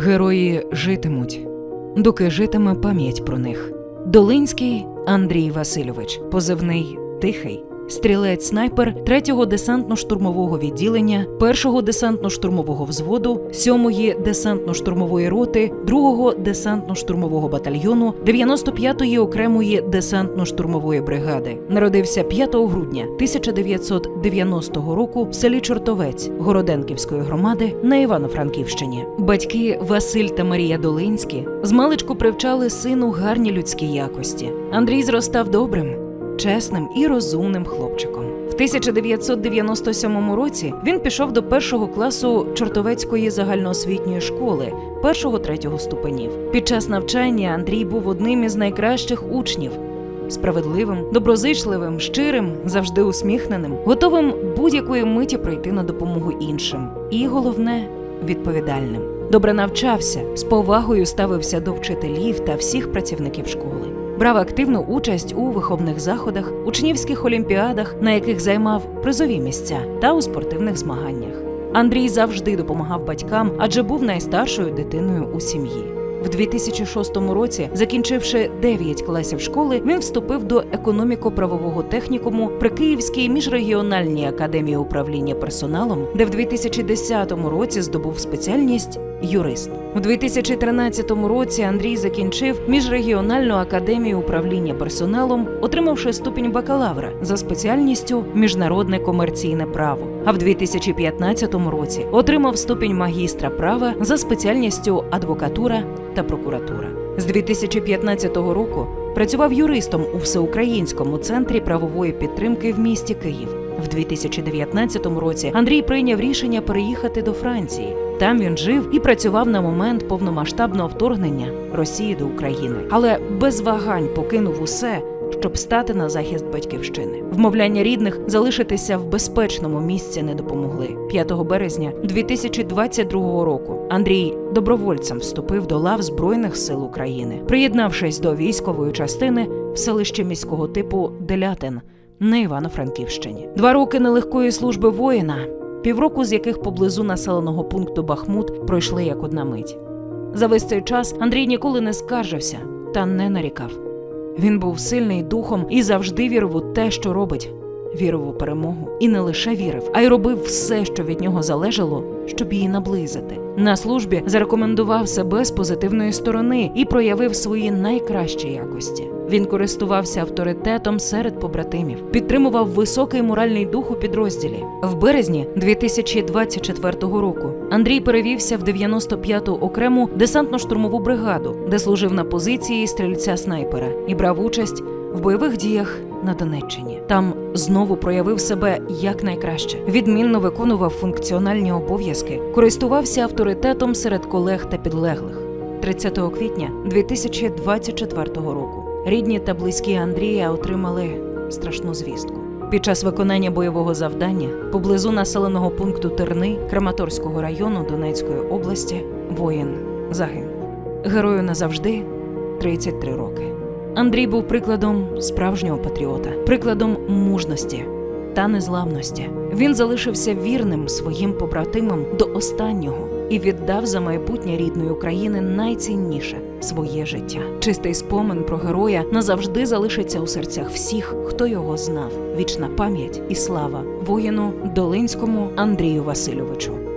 Герої житимуть, доки житиме пам'ять про них. Долинський Андрій Васильович, позивний Тихий, стрілець снайпер 3-го десантно-штурмового відділення, 1-го десантно-штурмового взводу, 7-ї десантно-штурмової роти, 2-го десантно-штурмового батальйону, 95-ї окремої десантно-штурмової бригади. Народився 5 грудня 1990 року в селі Чортовець Городенківської громади на Івано-Франківщині. Батьки Василь та Марія Долинські змалечку привчали сину гарні людські якості. Андрій зростав добрим, чесним і розумним хлопчиком. В 1997 році він пішов до першого класу Чортовецької загальноосвітньої школи першого-третього ступенів. Під час навчання Андрій був одним із найкращих учнів. Справедливим, доброзичливим, щирим, завжди усміхненим, готовим будь-якої миті прийти на допомогу іншим. І головне відповідальним. Добре навчався, з повагою ставився до вчителів та всіх працівників школи. Брав активну участь у виховних заходах, учнівських олімпіадах, на яких займав призові місця та у спортивних змаганнях. Андрій завжди допомагав батькам, адже був найстаршою дитиною у сім'ї. В 2006 році, закінчивши 9 класів школи, він вступив до економіко-правового технікуму при Київській міжрегіональній академії управління персоналом, де в 2010 році здобув спеціальність юрист. У 2013 році Андрій закінчив міжрегіональну академію управління персоналом, отримавши ступінь бакалавра за спеціальністю міжнародне комерційне право. А в 2015 році отримав ступінь магістра права за спеціальністю адвокатура та прокуратура. З 2015 року працював юристом у всеукраїнському центрі правової підтримки в місті Київ. В 2019 році Андрій прийняв рішення переїхати до Франції. Там він жив і працював на момент повномасштабного вторгнення Росії до України, але без вагань покинув усе, щоб стати на захист батьківщини. Вмовляння рідних залишитися в безпечному місці не допомогли. 5 березня 2022 року Андрій добровольцем вступив до лав Збройних сил України, приєднавшись до військової частини в селище міського типу Делятин на Івано-Франківщині. Два роки нелегкої служби воїна, півроку з яких поблизу населеного пункту Бахмут пройшли як одна мить. За весь цей час Андрій ніколи не скаржився та не нарікав. Він був сильний духом і завжди вірив у те, що робить. Вірив у перемогу і не лише вірив, а й робив все, що від нього залежало, щоб її наблизити. На службі зарекомендував себе з позитивної сторони і проявив свої найкращі якості. Він користувався авторитетом серед побратимів, підтримував високий моральний дух у підрозділі. В березні 2024 року Андрій перевівся в 95-ту окрему десантно-штурмову бригаду, де служив на позиції стрільця снайпера і брав участь в бойових діях на Донеччині. Там знову проявив себе якнайкраще. Відмінно виконував функціональні обов'язки, користувався авторитетом серед колег та підлеглих. 30 квітня 2024 року рідні та близькі Андрія отримали страшну звістку. Під час виконання бойового завдання поблизу населеного пункту Терни Краматорського району Донецької області воїн загинув. Герою назавжди 33 роки. Андрій був прикладом справжнього патріота, прикладом мужності та незламності. Він залишився вірним своїм побратимам до останнього і віддав за майбутнє рідної України найцінніше своє життя. Чистий спомин про героя назавжди залишиться у серцях всіх, хто його знав. Вічна пам'ять і слава воїну Долинському Андрію Васильовичу.